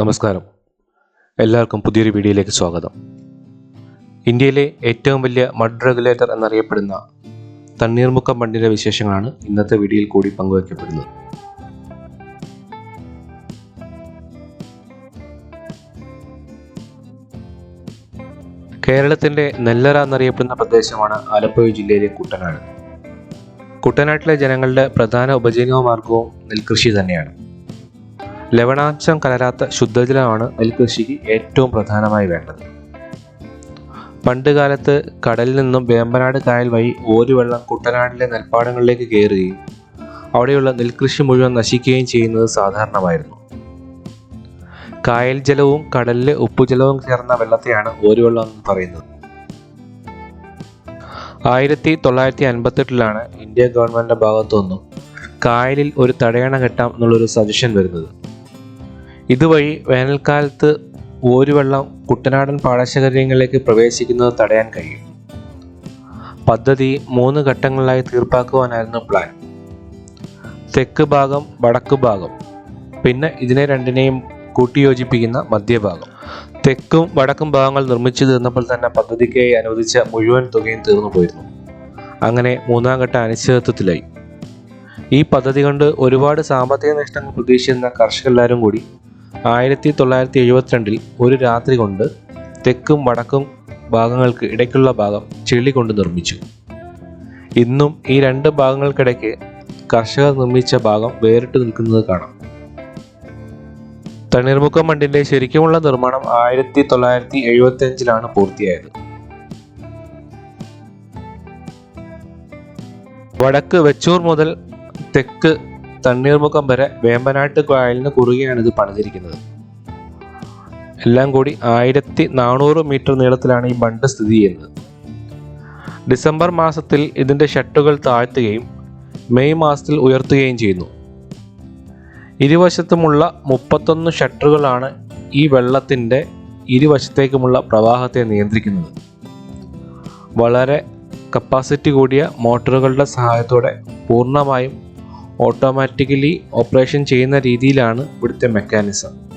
നമസ്കാരം. എല്ലാവർക്കും പുതിയൊരു വീഡിയോയിലേക്ക് സ്വാഗതം. ഇന്ത്യയിലെ ഏറ്റവും വലിയ മഡ് റെഗുലേറ്റർ എന്നറിയപ്പെടുന്ന തണ്ണീർമുക്കം ബണ്ടിന്റെ വിശേഷങ്ങളാണ് ഇന്നത്തെ വീഡിയോയിൽ കൂടി പങ്കുവയ്ക്കപ്പെടുന്നത്. കേരളത്തിന്റെ നെല്ലറ എന്നറിയപ്പെടുന്ന പ്രദേശമാണ് ആലപ്പുഴ ജില്ലയിലെ കുട്ടനാട്. കുട്ടനാട്ടിലെ ജനങ്ങളുടെ പ്രധാന ഉപജീവന മാർഗവും നെൽകൃഷി തന്നെയാണ്. ലവണാംശം കലരാത്ത ശുദ്ധജലമാണ് നെൽകൃഷിക്ക് ഏറ്റവും പ്രധാനമായി വേണ്ടത്. പണ്ട് കാലത്ത് കടലിൽ നിന്നും വേമ്പനാട് കായൽ വഴി ഓരുവെള്ളം കുട്ടനാടിലെ നെൽപ്പാടങ്ങളിലേക്ക് കയറുകയും അവിടെയുള്ള നെൽകൃഷി മുഴുവൻ നശിക്കുകയും ചെയ്യുന്നത് സാധാരണമായിരുന്നു. കായൽ ജലവും കടലിലെ ഉപ്പുജലവും ചേർന്ന വെള്ളത്തെയാണ് ഓരുവെള്ളം എന്ന് പറയുന്നത്. ആയിരത്തി തൊള്ളായിരത്തി അൻപത്തെട്ടിലാണ് ഇന്ത്യ ഗവൺമെന്റിന്റെ ഭാഗത്തു നിന്നും കായലിൽ ഒരു തടയണ കെട്ടാം എന്നുള്ളൊരു സജഷൻ വരുന്നത്. ഇതുവഴി വേനൽക്കാലത്ത് ഓരുവെള്ളം കുട്ടനാടൻ പാടശേഖരങ്ങളിലേക്ക് പ്രവേശിക്കുന്നത് തടയാൻ കഴിയും. പദ്ധതി മൂന്ന് ഘട്ടങ്ങളിലായി തീർപ്പാക്കുവാനായിരുന്നു പ്ലാൻ. തെക്ക് ഭാഗം വടക്ക് ഭാഗം പിന്നെ ഇതിനെ രണ്ടിനെയും കൂട്ടിയോജിപ്പിക്കുന്ന മധ്യഭാഗം. തെക്കും വടക്കും ഭാഗങ്ങൾ നിർമ്മിച്ചു തീർന്നപ്പോൾ തന്നെ പദ്ധതിക്കായി അനുവദിച്ച മുഴുവൻ തുകയും തീർന്നു പോയിരുന്നു. അങ്ങനെ മൂന്നാം ഘട്ട അനിശ്ചിതത്വത്തിലായി. ഈ പദ്ധതി കൊണ്ട് ഒരുപാട് സാമ്പത്തിക നഷ്ടങ്ങൾ പ്രതീക്ഷിക്കുന്ന കർഷകരെല്ലാവരും കൂടി ആയിരത്തി തൊള്ളായിരത്തി എഴുപത്തിരണ്ടിൽ ഒരു രാത്രി കൊണ്ട് തെക്കും വടക്കും ഭാഗങ്ങൾക്ക് ഇടയ്ക്കുള്ള ഭാഗം ചെളി കൊണ്ട് നിർമ്മിച്ചു. ഇന്നും ഈ രണ്ട് ഭാഗങ്ങൾക്കിടയ്ക്ക് കർഷകർ നിർമ്മിച്ച ഭാഗം വേറിട്ട് നിൽക്കുന്നത് കാണാം. തണ്ണീർമുക്കം മണ്ണിന്റെ ശരിക്കുമുള്ള നിർമ്മാണം ആയിരത്തി തൊള്ളായിരത്തി എഴുപത്തി അഞ്ചിലാണ് പൂർത്തിയായത്. വടക്ക് വെച്ചൂർ മുതൽ തെക്ക് തണ്ണീർമുക്കം വരെ വേമ്പനാട്ട് കായലിന് കുറുകെയാണ് ഇത് പണിതിരിക്കുന്നത്. എല്ലാം കൂടി ആയിരത്തി നാനൂറ് മീറ്റർ നീളത്തിലാണ് ഈ ബണ്ട് സ്ഥിതി ചെയ്യുന്നത്. ഡിസംബർ മാസത്തിൽ ഇതിന്റെ ഷട്ടുകൾ താഴ്ത്തുകയും മെയ് മാസത്തിൽ ഉയർത്തുകയും ചെയ്യുന്നു. ഇരുവശത്തുമുള്ള മുപ്പത്തൊന്ന് ഷട്ടറുകളാണ് ഈ വെള്ളത്തിന്റെ ഇരുവശത്തേക്കുമുള്ള പ്രവാഹത്തെ നിയന്ത്രിക്കുന്നത്. വളരെ കപ്പാസിറ്റി കൂടിയ മോട്ടോറുകളുടെ സഹായത്തോടെ പൂർണമായും ഓട്ടോമാറ്റിക്കലി ഓപ്പറേഷൻ ചെയ്യുന്ന രീതിയിലാണ് ഇവിടുത്തെ മെക്കാനിസം